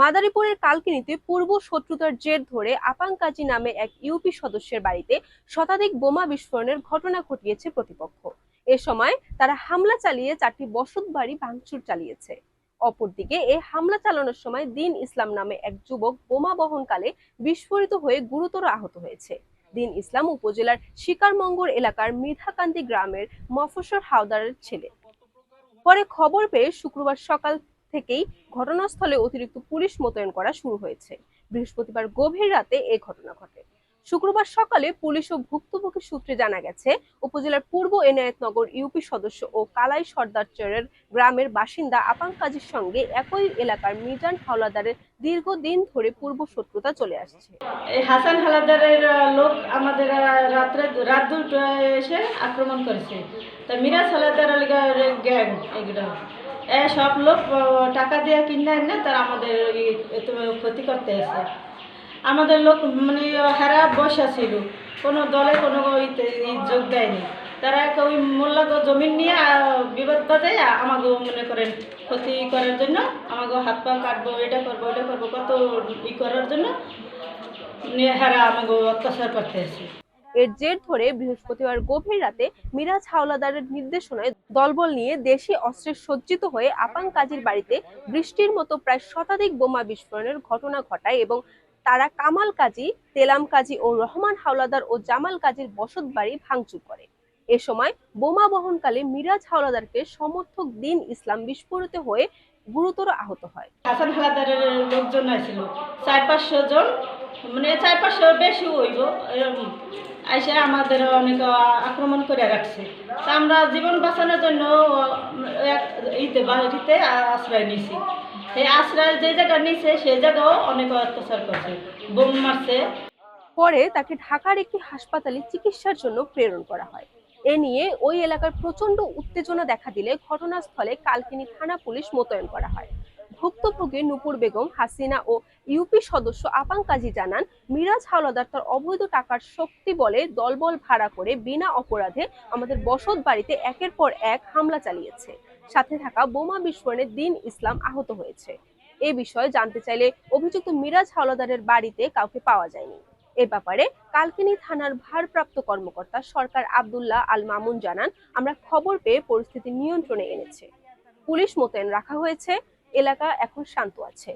মাদারীপুরের কালকিনিতে পূর্ব শত্রুতার জের ধরে আপাং কাজী নামে এক ইউপি সদস্যের বাড়িতে শতাধিক বোমা বিস্ফোরণের ঘটনা ঘটিয়েছে প্রতিপক্ষ। এ সময় তারা হামলা চালিয়ে চারটি বসত বাড়ি ভাঙচুর চালিয়েছে। অপরদিকে এ হামলা চালানোর সময় দিন ইসলাম নামে এক যুবক বোমা বহনকালে বিস্ফোরিত হয়ে গুরুতর আহত হয়েছে। দিন ইসলাম উপজেলার শিকারমঙ্গর এলাকার মৃধাকান্দি গ্রামের মফসর হাওদারের ছেলে। পরে খবর পেয়ে শুক্রবার সকাল থেকেই ঘটনাস্থলে অতিরিক্ত পুলিশ মোতায়েন করা শুরু হয়েছে। বৃহস্পতিবার গভীর রাতে এ ঘটনা ঘটে। শুক্রবার সকালে পুলিশ ও ভুক্তভোগী সূত্রে জানা গেছে, উপজেলার পূর্ব এনায়েতনগর ইউপি সদস্য ও কালাই সর্দারচরের গ্রামের বাসিন্দা আপাং কাজীর সঙ্গে একই এলাকার মিজান হাওলাদারের দীর্ঘদিন ধরে পূর্ব শত্রুতা চলে আসছে। হাসান হালাদারের লোক আমাদের রাত্রে, রাত দুটোয় এসে আক্রমণ করেছে। তা মিরাজ হালাদার গ্যাং এগুলো সব লোক টাকা দিয়ে কিনে এনে তারা আমাদের ক্ষতি করতে এসে। আমাদের লোক মানে হারা বসা ছিল। কোনো দলে কোনো ইতে যোগ দেয়নি। তারা ওই মোল্লাকে জমিন নিয়ে বিবাদ বাজায় আমাকে মনে করেন ক্ষতি করার জন্য আমাকে হাত পা কাটবো, এটা করব এটা করব, কত ই করার জন্য, নিয়ে হারা আমাকে অত্যাচার করতে এসে। এর জের ধরে বৃহস্পতিবার গভীর রাতে মিরাজ হাওলাদারের নির্দেশনায় দলবল নিয়ে দেশি অস্ত্রে সজ্জিত হয়ে আপাং কাজীর বাড়িতে বৃষ্টির মতো প্রায় শতাধিক বোমা বিস্ফোরণের ঘটনা ঘটায় এবং তারা কামাল কাজী, তেলাম কাজী ও রহমান হাওলাদার ও জামাল কাজীর বসত বাড়ি ভাঙচুর করে। এ সময় বোমা বহনকালে মিরাজ হাওলাদারকে সমর্থক দিন ইসলাম বিস্ফোরিত হয়ে গুরুতর আহত হয়। হাসান হালাদারের লোকজন চার পাঁচশো জন মানে চার পাঁচশো বেশি হইব আইসে আমাদের অনেক আক্রমণ করে রাখছে। তা আমরা জীবন বাঁচানোর জন্য ইতে বাড়িতে আশ্রয় নিছি সেই আশ্রয় যে জায়গা নিছে সেই জায়গাও অনেক অত্যাচার করছে, বোম মারছে। পরে তাকে ঢাকার একটি হাসপাতালে চিকিৎসার জন্য প্রেরণ করা হয়। এ নিয়ে ওই এলাকার প্রচণ্ড উত্তেজনা দেখা দিলে ঘটনাস্থলে কালকিনি থানা পুলিশ মোতায়েন করা হয়। ভুক্তভোগী নুপুর বেগম হাসিনা ও ইউপি সদস্য আপাং কাজী জানান, মিরাজ হাওলাদার তার অবৈধ টাকার শক্তি বলে দলবল ভাড়া করে বিনা অপরাধে আমাদের বসত বাড়িতে একের পর এক হামলা চালিয়েছে। সাথে থাকা বোমা বিস্ফোরণে দিন ইসলাম আহত হয়েছে। এ বিষয়ে জানতে চাইলে অভিযুক্ত মিরাজ হাওলাদারের বাড়িতে কাউকে পাওয়া যায়নি। এ ব্যাপারে কালকিনি থানার ভারপ্রাপ্ত কর্মকর্তা সরকার আব্দুল্লাহ আল মামুন জানান, আমরা খবর পেয়ে পরিস্থিতি নিয়ন্ত্রণে এনেছে। পুলিশ মোতায়েন রাখা হয়েছে এলাকা এখন শান্ত আছে।